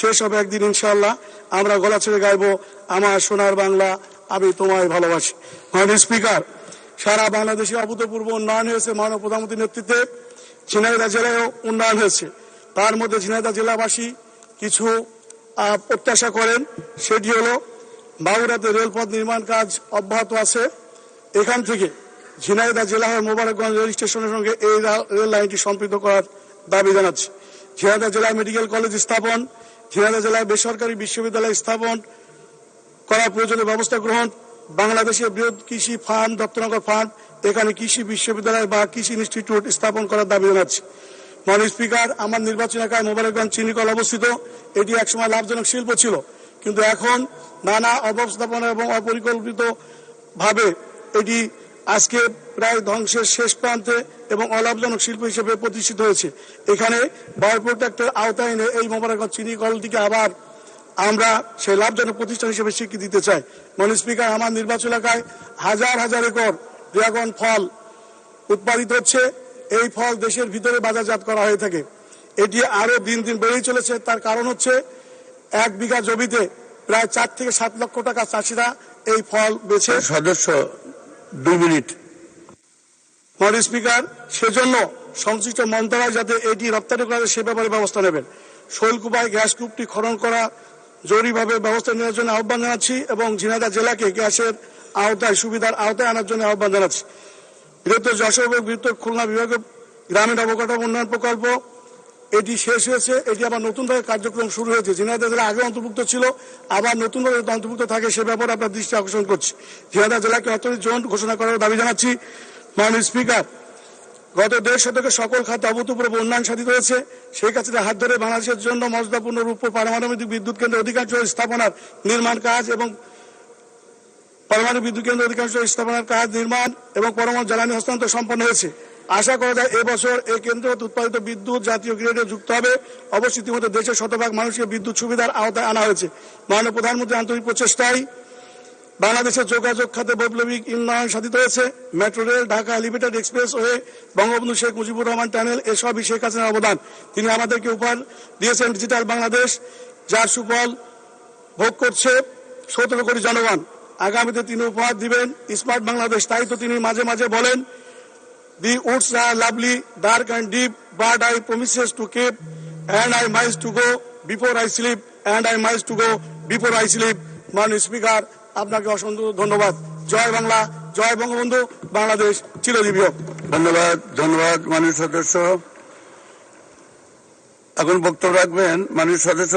শেষ হবে একদিন ইনশাল্লাহ আমরা গলা ছেড়ে গাইবো আমার সোনার বাংলা। আমি তোমায় ভালোবাসি। মাননীয় স্পিকার, সারা বাংলাদেশে অভূতপূর্ব উন্নয়ন হয়েছে মাননীয় প্রধানমন্ত্রীর নেতৃত্বে। ঝিনাইদা জেলায়ও উন্নয়ন হয়েছে। তার মধ্যে ঝিনাইদা জেলাবাসী কিছু প্রত্যাশা করেন। সেটি হলো বাবুরাতে রেলপথ নির্মাণ কাজ অব্যাহত আছে। এখান থেকে ঝিনাইদা জেলা হয়ে মোবারকগঞ্জ রেল স্টেশনের সঙ্গে এই রেল লাইনটি সম্পৃক্ত করার দাবি জানাচ্ছি। ঝিনাইদা জেলায় মেডিকেল কলেজ স্থাপন ঝিনাইদহ জেলায় বেসরকারি বিশ্ববিদ্যালয় স্থাপন করার প্রয়োজনীয় ব্যবস্থা গ্রহণ বাংলাদেশের বৃহৎ কৃষি ফান্ড দত্তনগর ফান্ড এখানে কৃষি বিশ্ববিদ্যালয় বা কৃষি ইনস্টিটিউট স্থাপন করার দাবি জানাচ্ছি। মাননীয় স্পিকার, আমার নির্বাচন এলাকায় মোবারকগঞ্জ চিনিকল অবস্থিত। এটি একসময় লাভজনক শিল্প ছিল, কিন্তু এখন নানা অবস্থাপনা এবং অপরিকল্পিত ভাবে এটি আজকে প্রায় ধ্বংসের শেষ প্রান্তে এবং অলাভজনক শিল্প হিসেবে প্রতিষ্ঠিত হয়েছে। এখানে বায়ো প্রোটেক্টের আওতায় এনে এই মোবারকগঞ্জ চিনি কলটিকে আবার আমরা সেই লাভজনক প্রতিষ্ঠান হিসেবে স্বীকৃতি দিতে চাই। মনে স্পিকার, আমার নির্বাচন এলাকায় হাজার হাজার একর ড্রাগন ফল উৎপাদিত হচ্ছে। এই ফল দেশের ভিতরে বাজারজাত করা হয়ে থাকে। এটি আরও দিন দিন বেড়েই চলেছে। তার কারণ হচ্ছে এক বিঘা জমিতে প্রায় চার থেকে সাত লক্ষ টাকা চাষিরা এই ফল বেছে সদস্য দুই মিনিট। মাননীয় স্পিকার, সেজন্য সংশ্লিষ্ট মন্ত্রণালয় যাতে এটি রপ্তানি করা সে ব্যাপারে ব্যবস্থা নেবেন। শৈলকুপায় গ্যাস কূপটি খনন করা, জরুরিভাবে ব্যবস্থা নেওয়ার জন্য আহ্বান জানাচ্ছি এবং ঝিনাইদহ জেলাকে গ্যাসের আওতায়, সুবিধার আওতায় আনার জন্য আহ্বান জানাচ্ছি। বৃহত্তর যশোর এবং বৃহত্তর খুলনা বিভাগের গ্রামীণ অবকাঠামো উন্নয়ন প্রকল্প এটি শেষ হয়েছে, এটি আবার নতুনভাবে কার্যক্রম শুরু হয়েছে। ঝিনাইদহ জেলা আগে অন্তর্ভুক্ত ছিল, আবার নতুনভাবে অন্তর্ভুক্ত থাকে, সে ব্যাপারে আপনার দৃষ্টি আকর্ষণ করছি। ঝিনাইদহ জেলাকে অর্থনীতি জোন ঘোষণা করার দাবি জানাচ্ছি। মাননীয় স্পিকার, গত দেড় শতকে সকল খাতে অভূতপূর্ব উন্নয়ন সাধিত হয়েছে। সেই কাছে হাত ধরে বাংলাদেশের জন্য মর্যাদাপূর্ণ রূপ পারমাণবিক বিদ্যুৎ কেন্দ্রের অধিকাংশ স্থাপনার নির্মাণ কাজ এবং পরমাণু বিদ্যুৎ কেন্দ্র অধিকাংশ স্থাপনার কাজ নির্মাণ এবং পরমাণু জ্বালানি হস্তান্তর সম্পন্ন হয়েছে। আশা করা যায় এবছর এই কেন্দ্র উৎপাদিত বিদ্যুৎ জাতীয় গ্রিডে যুক্ত হবে। অবশ্যই ইতিমধ্যে দেশের শতভাগ মানুষকে বিদ্যুৎ সুবিধার আওতায় আনা হয়েছে। মাননীয় প্রধানমন্ত্রী আন্তরিক প্রচেষ্টায় বাংলাদেশের যোগাযোগ খাতে বৈপ্লবিক উন্নয়ন সাধিত হয়েছে। Metro rail, Dhaka elevated express way, Bangabandhu Sheikh Mujibur Rahman tunnel এসবই শেখ হাসিনার অবদান। তিনি আমাদেরকে উপহার দিয়েছেন ডিজিটাল বাংলাদেশ, যার সুফল ভোগ করছে সতেরো কোটি জনগণ। আগামীতে তিনি উপহার দিবেন স্মার্ট বাংলাদেশ, তাই তো তিনি মাঝে মাঝে বলেন the woods are lovely dark and deep but I promises to keep and I miles to go before I sleep and I miles to go before I sleep মাননীয় স্পিকার আপনাকে অসংখ্য ধন্যবাদ। জয় বাংলা, জয় বঙ্গবন্ধু, বাংলাদেশ চিরজীবী ধন্যবাদ ধন্যবাদ, মাননীয় সদস্য। এখন বক্তব্য রাখবেন মাননীয় সদস্য